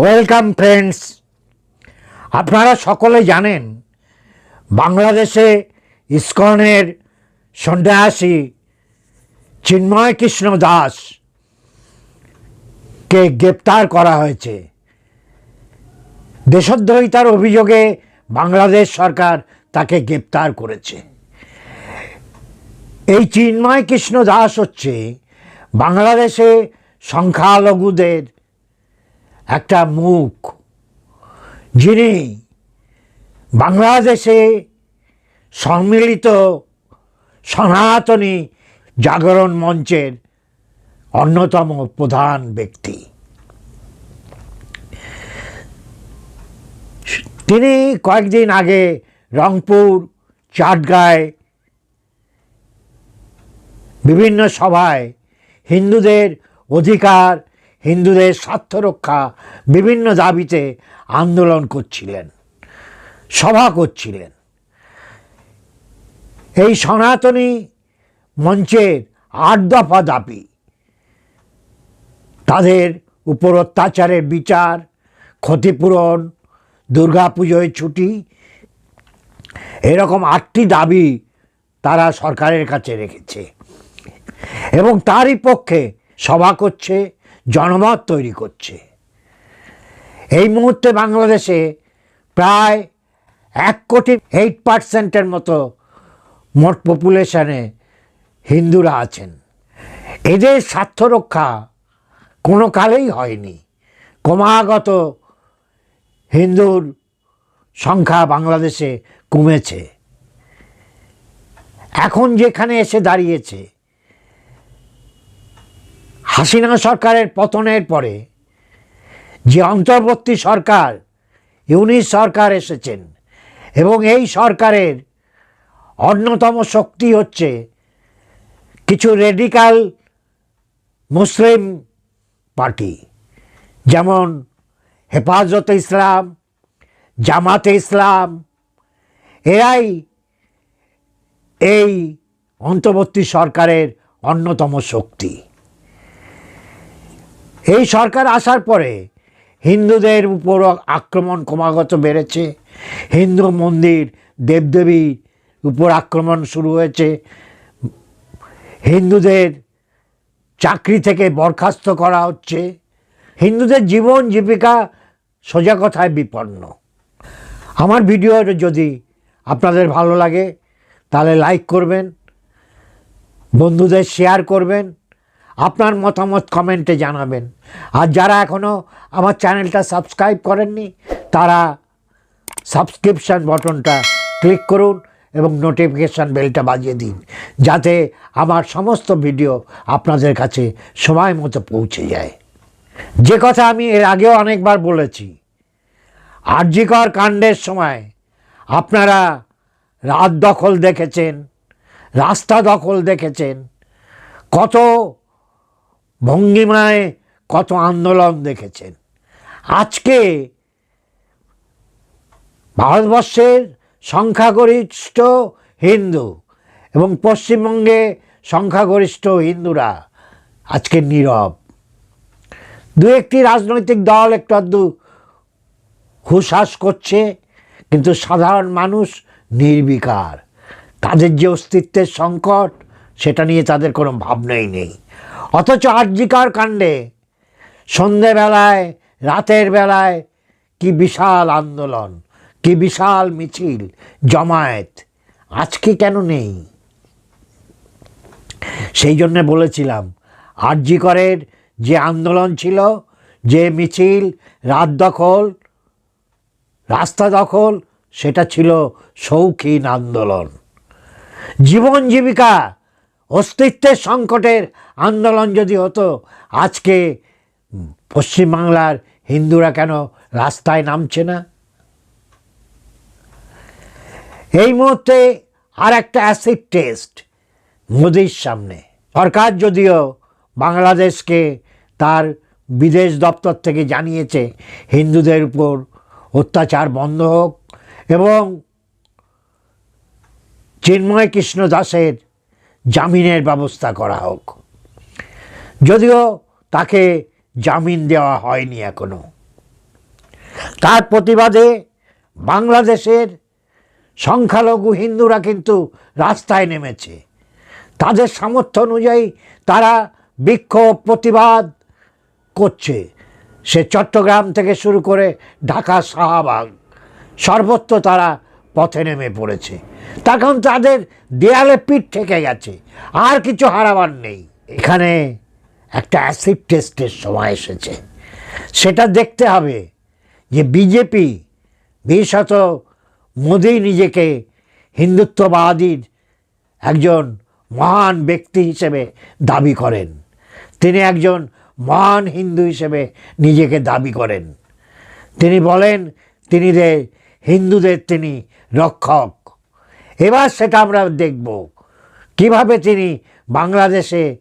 Welcome friends আপনারা সকলে জানেন, বাংলাদেশে ইস্কনের সন্ন্যাসী চিন্ময় কৃষ্ণ দাস কে গ্রেপ্তার করা হয়েছে। দেশদ্রোহিতার অভিযোগে বাংলাদেশ সরকার তাকে গ্রেপ্তার করেছে। এই চিন্ময় কৃষ্ণ দাস হচ্ছে বাংলাদেশে সংখ্যালঘুদের একটা মুখ যিনি বাংলাদেশে সম্মিলিত সনাতনী জাগরণ মঞ্চের অন্যতম প্রধান ব্যক্তি। তিনি কয়েকদিন আগে রংপুর, চাটগাঁয় বিভিন্ন সভায় হিন্দুদের অধিকার হিন্দুদের স্বার্থ রক্ষা বিভিন্ন দাবিতে আন্দোলন করছিলেন, সভা করছিলেন। এই সনাতনী মঞ্চের আট দফা দাবি, তাদের উপর অত্যাচারের বিচার, ক্ষতিপূরণ, দুর্গাপুজোয় ছুটি, এরকম আটটি দাবি তারা সরকারের কাছে রেখেছে এবং তারই পক্ষে সভা করছে জনমত তৈরি করছে। এই মুহূর্তে বাংলাদেশে প্রায় এক কোটি এইট পার্সেন্টের মতো মোট পপুলেশনে হিন্দুরা আছেন। এদের স্বার্থ রক্ষা কোনো কালেই হয়নি। ক্রমাগত হিন্দুর সংখ্যা বাংলাদেশে কমেছে। এখন যেখানে এসে দাঁড়িয়েছে হাসিনা সরকারের পতনের পরে যে অন্তর্বর্তী সরকার ইউনিট সরকার এসেছেন এবং এই সরকারের অন্যতম শক্তি হচ্ছে কিছু রেডিকাল মুসলিম পার্টি, যেমন হেফাজতে ইসলাম, জামাতে ইসলাম। এরাই এই অন্তর্বর্তী সরকারের অন্যতম শক্তি। এই সরকার আসার পরে হিন্দুদের উপর আক্রমণ ক্রমাগত বেড়েছে। হিন্দু মন্দির, দেবদেবীর উপর আক্রমণ শুরু হয়েছে। হিন্দুদের চাকরি থেকে বরখাস্ত করা হচ্ছে। হিন্দুদের জীবন জীবিকা সোজা কথায় বিপন্ন। আমার ভিডিও যদি আপনাদের ভালো লাগে, তাহলে লাইক করবেন, বন্ধুদের শেয়ার করবেন। আপনার মতামত কমেন্টে জানাবেন। আর যারা এখনও আমার চ্যানেলটা সাবস্ক্রাইব করেননি, তারা সাবস্ক্রিপশান বটনটা ক্লিক করুন এবং নোটিফিকেশান বেলটা বাজিয়ে দিন, যাতে আমার সমস্ত ভিডিও আপনাদের কাছে সময় মতো পৌঁছে যায়। যে কথা আমি এর আগেও অনেকবার বলেছি আর্যিকর কাণ্ডের সময় আপনারা রাত দখল দেখেছেন, রাস্তা দখল দেখেছেন, কত ভঙ্গিমায় কত আন্দোলন দেখেছেন। আজকে ভারতবর্ষের সংখ্যাগরিষ্ঠ হিন্দু এবং পশ্চিমবঙ্গে সংখ্যাগরিষ্ঠ হিন্দুরা আজকে নীরব। দু একটি রাজনৈতিক দল একটু আধটু হুশাস করছে, কিন্তু সাধারণ মানুষ নির্বিকার। তাদের যে অস্তিত্বের সংকট, সেটা নিয়ে তাদের কোনো ভাবনাই নেই। অথচ আর্যিকার কাণ্ডে সন্ধেবেলায়, রাতের বেলায় কি বিশাল আন্দোলন, কি বিশাল মিছিল, জমায়েত আজকে কেন নেই? সেই জন্যে বলেছিলাম, আরজিকরের যে আন্দোলন ছিল, যে মিছিল, রাত দখল, রাস্তা দখল, সেটা ছিল শৌখিন আন্দোলন। জীবন জীবিকা অস্তিত্বের সংকটের আন্দোলন যদি হতো, আজকে পশ্চিমবাংলার হিন্দুরা কেন রাস্তায় নামছে না? এই মুহূর্তে আর একটা অ্যাসিড টেস্ট মোদির সামনে। সরকার যদিও বাংলাদেশকে তার বিদেশ দপ্তর থেকে জানিয়েছে, হিন্দুদের উপর অত্যাচার বন্ধ হোক এবং চিন্ময় কৃষ্ণ দাসের জামিনের ব্যবস্থা করা হোক। যদিও তাকে জামিন দেওয়া হয়নি এখনও। তার প্রতিবাদে বাংলাদেশের সংখ্যালঘু হিন্দুরা কিন্তু রাস্তায় নেমেছে। তাদের সামর্থ্য অনুযায়ী তারা বিক্ষোভ, প্রতিবাদ করছে। সে চট্টগ্রাম থেকে শুরু করে ঢাকা শাহবাগ। সর্বত্র তারা পথে নেমে পড়েছে। তখন তাদের দেয়ালে পিঠ থেকে গেছে। আর কিছু হারাবার নেই। এখানে একটা অ্যাসিড টেস্টের সময় এসেছে। সেটা দেখতে হবে যে বিজেপি বিশেষত মোদি নিজেকে হিন্দুত্ববাদীর একজন মহান ব্যক্তি হিসেবে দাবি করেন। তিনি একজন মহান হিন্দু হিসেবে নিজেকে দাবি করেন। তিনি বলেন, তিনি হিন্দুদের তিনি রক্ষক। এবার সেটা আমরা দেখব। কীভাবে তিনি বাংলাদেশে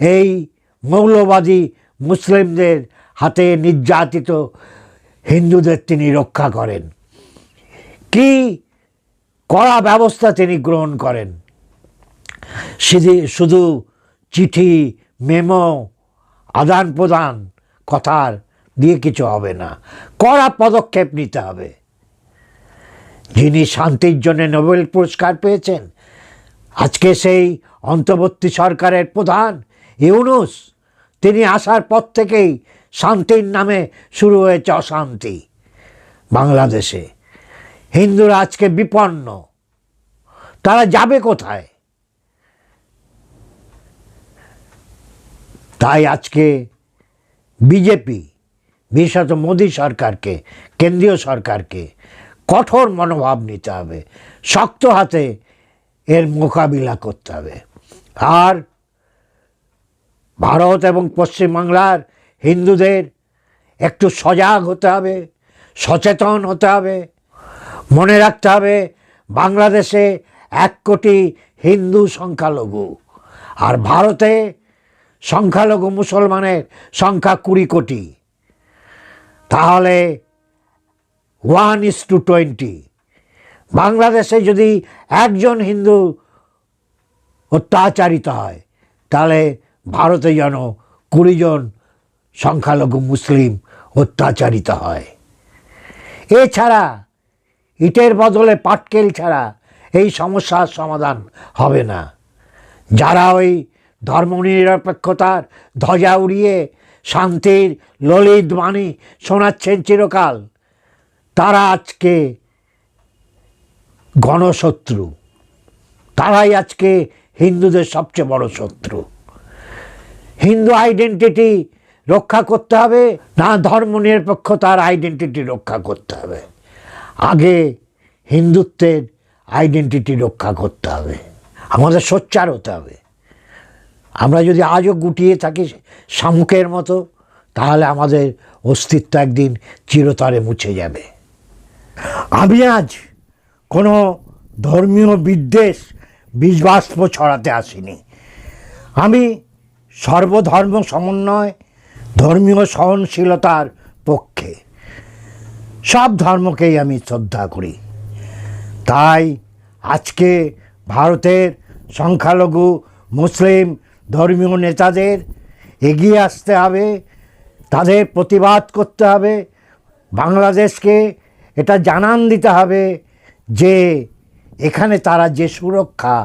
এই মৌলবাদী মুসলিমদের হাতে নির্যাতিত হিন্দুদের তিনি রক্ষা করেন? কি কড়া ব্যবস্থা তিনি গ্রহণ করেন? শুধু শুধু চিঠি, মেমো আদান প্রদান কথার দিয়ে কিছু হবে না। কড়া পদক্ষেপ নিতে হবে। যিনি শান্তির জন্য নোবেল পুরস্কার পেয়েছেন। আজকে সেই অন্তর্বর্তী সরকারের প্রধান ইউনুস, তিনি আসার পর থেকেই শান্তির নামে শুরু হয়েছে অশান্তি বাংলাদেশে। হিন্দুরা আজকে বিপন্ন। তারা যাবে কোথায়? তাই আজকে বিজেপি, বিশেষত মোদী সরকারকে, কেন্দ্রীয় সরকারকে কঠোর মনোভাব নিতে হবে। শক্ত হাতে এর মোকাবিলা করতে হবে। আর ভারত এবং পশ্চিমবাংলার হিন্দুদের একটু সজাগ হতে হবে, সচেতন হতে হবে। মনে রাখতে হবে, বাংলাদেশে এক কোটি হিন্দু সংখ্যালঘু আর ভারতে সংখ্যালঘু মুসলমানের সংখ্যা কুড়ি কোটি। তাহলে ওয়ান ইস টু টোয়েন্টি। বাংলাদেশে যদি একজন হিন্দু অত্যাচারিত হয়, তাহলে ভারতে যেন কুড়িজন সংখ্যালঘু মুসলিম অত্যাচারিত হয়। এছাড়া ইটের বদলে পাটকেল ছাড়া এই সমস্যার সমাধান হবে না। যারা ওই ধর্মনিরপেক্ষতার ধ্বজা উড়িয়ে শান্তির ললিত বাণী শোনাচ্ছেন চিরকাল তারা আজকে গণশত্রু। তারাই আজকে হিন্দুদের সবচেয়ে বড় শত্রু। হিন্দু আইডেন্টিটি রক্ষা করতে হবে, না ধর্ম নিরপেক্ষ ধর্মনিরপেক্ষতার আইডেন্টিটি রক্ষা করতে হবে। আগে হিন্দুত্বের আইডেন্টিটি রক্ষা করতে হবে। আমাদের সোচ্চার হতে হবে। আমরা যদি আজও গুটিয়ে থাকি শামুকের মতো, তাহলে আমাদের অস্তিত্ব একদিন চিরতরে মুছে যাবে। আমি আজ কোনো ধর্মীয় বিদ্বেষ বীজবাষ্প ছড়াতে আসিনি। আমি সর্বধর্ম সমন্বয়, ধর্মীয় সহনশীলতার পক্ষে। সব ধর্মকেই আমি শ্রদ্ধা করি। তাই আজকে ভারতের সংখ্যালঘু, মুসলিম, ধর্মীয় নেতাদের এগিয়ে আসতে হবে, তাদের প্রতিবাদ করতে হবে, বাংলাদেশকে এটা জানান দিতে হবে যে এখানে তারা যে সুরক্ষা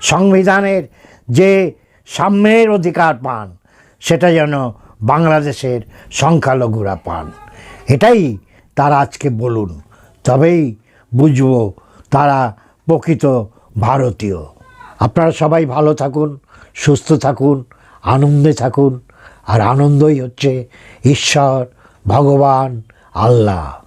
সংবিধানের যে সাম্যের অধিকার পান, সেটা যেন বাংলাদেশের সংখ্যালঘুরা পান। এটাই তারা আজকে বলুন, তবেই বুঝব তারা প্রকৃত ভারতীয়। আপনারা সবাই ভালো থাকুন, সুস্থ থাকুন, আনন্দে থাকুন, আর আনন্দই হচ্ছে ঈশ্বর, ভগবান, আল্লাহ।